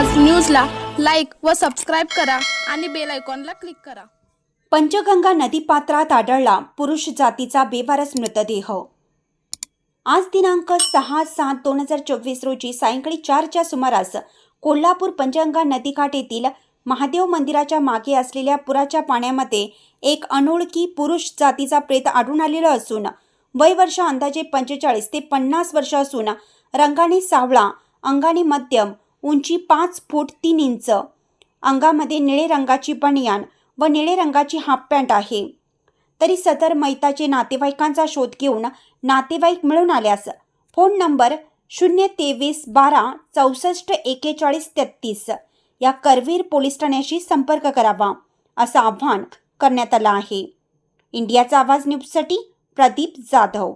व सबस्क्राईब करा आणि बेल आयकॉनला क्लिक करा. पंचगंगा नदीपात्रात आढळला पुरुष जातीचा बेवारस मृतदेह. आज दिनांक सहा सात दोन हजार चोवीस रोजी सायंकाळी चारच्या सुमारास कोल्हापूर पंचगंगा नदीकाठ येथील महादेव मंदिराच्या मागे असलेल्या पुराच्या पाण्यामध्ये एक अनोळखी पुरुष जातीचा प्रेत आढळून आलेला असून वय वर्ष अंदाजे पंचेचाळीस ते पन्नास वर्ष असून रंगाने सावळा अंगाने मध्यम उंची पाच फूट तीन इंच. अंगामध्ये निळे रंगाची बनियान व निळे रंगाची हाफ पॅन्ट आहे. तरी सदर मैताचे नातेवाईकांचा शोध घेऊन नातेवाईक मिळून आल्यास फोन नंबर शून्य तेवीस बारा चौसष्ट एकेचाळीस तेहतीस या करवीर पोलीस ठाण्याशी संपर्क करावा असं आव्हान करण्यात आलं आहे. इंडियाचा आवाज न्यूजसाठी प्रदीप जाधव.